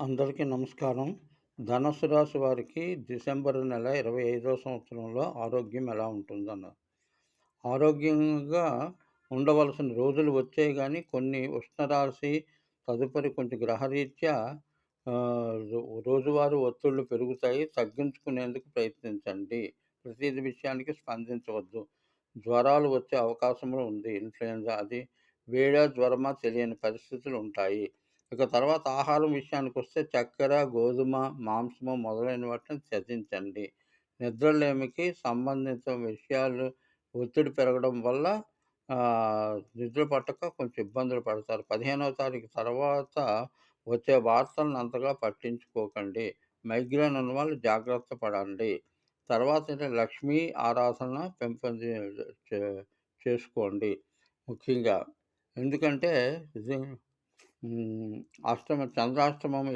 అందరికీ నమస్కారం. ధనుసు రాశి వారికి డిసెంబర్ నెల ఇరవై ఐదో సంవత్సరంలో ఆరోగ్యం ఎలా ఉంటుందన్న ఆరోగ్యంగా ఉండవలసిన రోజులు వచ్చాయి కానీ కొన్ని ఉష్ణరాశి తదుపరి కొంచెం గ్రహరీత్యా రోజువారీ ఒత్తిళ్ళు పెరుగుతాయి. తగ్గించుకునేందుకు ప్రయత్నించండి. ప్రతి విషయానికి స్పందించవద్దు. జ్వరాలు వచ్చే అవకాశంలో ఉంది. ఇన్ఫ్లుయెంజా అది వేడా జ్వరమా తెలియని పరిస్థితులు ఉంటాయి. ఇక తర్వాత ఆహారం విషయానికి వస్తే చక్కెర గోధుమ మాంసము మొదలైన వాటిని త్యజించండి. నిద్రలేమికి సంబంధిత విషయాలు ఒత్తిడి పెరగడం వల్ల నిద్ర పట్టక కొంచెం ఇబ్బందులు పడతారు. పదిహేనవ తారీఖు తర్వాత వచ్చే వార్తలను అంతగా పట్టించుకోకండి. మైగ్రేన్ ఉన్న వాళ్ళు జాగ్రత్త పడండి. తర్వాత లక్ష్మీ ఆరాధన పెంపొంది చే- చేసుకోండి ముఖ్యంగా. ఎందుకంటే ఇది అష్టమ చంద్రాష్టమం